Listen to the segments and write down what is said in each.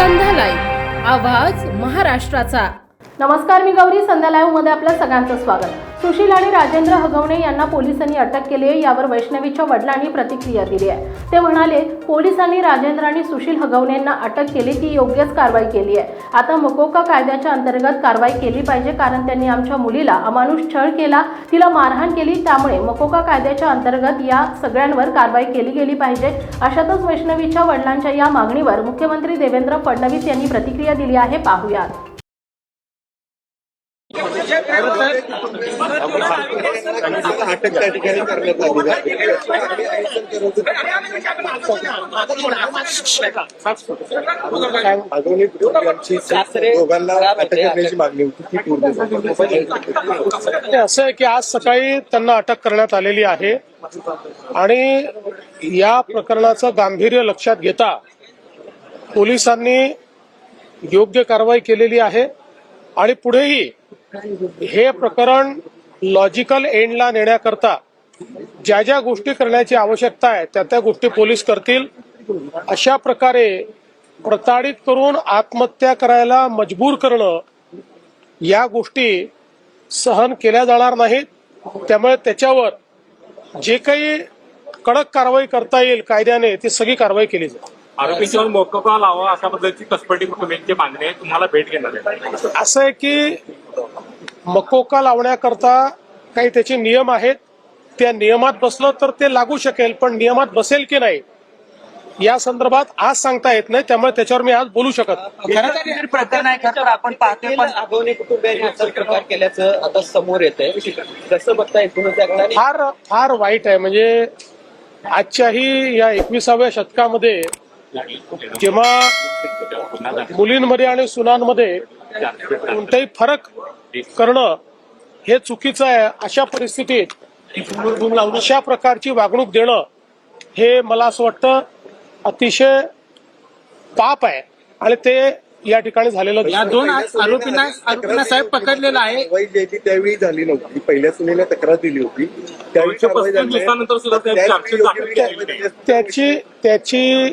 संध्या live आवाज महाराष्ट्राचा. नमस्कार मी गौरी. संध्या लाईव्हमध्ये आपल्या सगळ्यांचं स्वागत. सुशील आणि राजेंद्र हगवणे यांना पोलिसांनी अटक केली आहे. यावर वैष्णवीच्या वडिलांनी प्रतिक्रिया दिली आहे. ते म्हणाले पोलिसांनी राजेंद्र आणि सुशील हगवणेंना अटक केली ती योग्यच कारवाई केली आहे. आता मकोका कायद्याच्या अंतर्गत कारवाई केली पाहिजे कारण त्यांनी आमच्या मुलीला अमानुष छळ केला तिला मारहाण केली त्यामुळे मकोका कायद्याच्या अंतर्गत या सगळ्यांवर कारवाई केली गेली पाहिजे. अशातच वैष्णवीच्या वडिलांच्या या मागणीवर मुख्यमंत्री देवेंद्र फडणवीस यांनी प्रतिक्रिया दिली आहे. पाहुयात. अटक त्या ठिकाणी करण्यात आली दोघांना अटक करण्याची मागणी होती ती पूर्ण ते असं आहे की आज सकाळी त्यांना अटक करण्यात आलेली आहे. आणि या प्रकरणाचं गांभीर्य लक्षात घेता पोलिसांनी योग्य कारवाई केलेली आहे. आणि पुढेही हे प्रकरण लॉजिकल एंडला नेण्याकरता ज्या ज्या गोष्टी करण्याची आवश्यकता आहे त्या त्या गोष्टी पोलीस करतील. अशा प्रकारे प्रताडित करून आत्महत्या करायला मजबूर करणं या गोष्टी सहन केल्या जाणार नाहीत. त्यामुळे त्याच्यावर जे काही कडक कारवाई करता येईल कायद्याने ती सगळी कारवाई केली जाईल. आरोपींच्यावर मोकोका लावा अशा पद्धतीची कसपटी कुटुंबियांची मागणी आहे. तुम्हाला भेट घेणार आहे. असं आहे की मकोका लावण्याकरता काही त्याचे नियम आहेत. त्या नियमात बसलं तर ते लागू शकेल पण नियमात बसेल की नाही या संदर्भात आज सांगता येत नाही. त्यामुळे त्याच्यावर मी आज बोलू शकत हे प्रकरण आहे खरं तर आपण पाहतोय पण आगवणे कुटुंबियांनी असा प्रकार केल्याचं आता समोर येत आहे कसं बघताय फार फार वाईट आहे. म्हणजे आजच्याही या एकविसाव्या शतकामध्ये जेव्हा मुलींमध्ये आणि सुनांमध्ये कोणताही फरक करणं हे चुकीचं आहे. अशा परिस्थितीत अशा प्रकारची वागणूक देणं हे मला असं वाटतं अतिशय पाप आहे. आणि ते या ठिकाणी झालेलं या. दोन आरोपींना आरोपींना साहेब पकडलेलं आहे. ती त्यावेळी झाली नव्हती. पहिल्या सुनेला तक्रार दिली होती. त्यावेळी. त्याची त्याची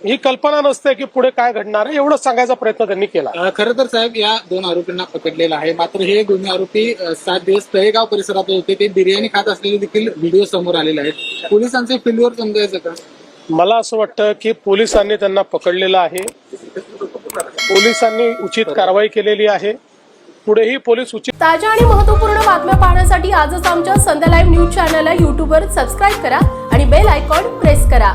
ही कल्पना नसते की पुढे काय घडणार आहे एवढंच सांगायचा प्रयत्न त्यांनी केला. खरं तर साहेब या दोन आरोपींना पकडलेलं आहे. मात्र हे दोन्ही आरोपी सात दिवस तळेगाव परिसरात होते. ते बिर्याणी खात असलेले देखील व्हिडिओ समोर आलेले आहेत. पोलिसांचे फील्डवर समजायचं का? मला असं वाटतं की पोलिसांनी त्यांना पकडलेलं आहे. पोलिसांनी उचित कारवाई केलेली आहे. पुढेही पोलीस उचित ताज्या आणि महत्त्वपूर्ण बातम्या पाहण्यासाठी आजच आमच्या संध्या लाईव्ह न्यूज चॅनलला यूट्यूबवर सबस्क्राईब करा आणि बेल आयकॉन प्रेस करा.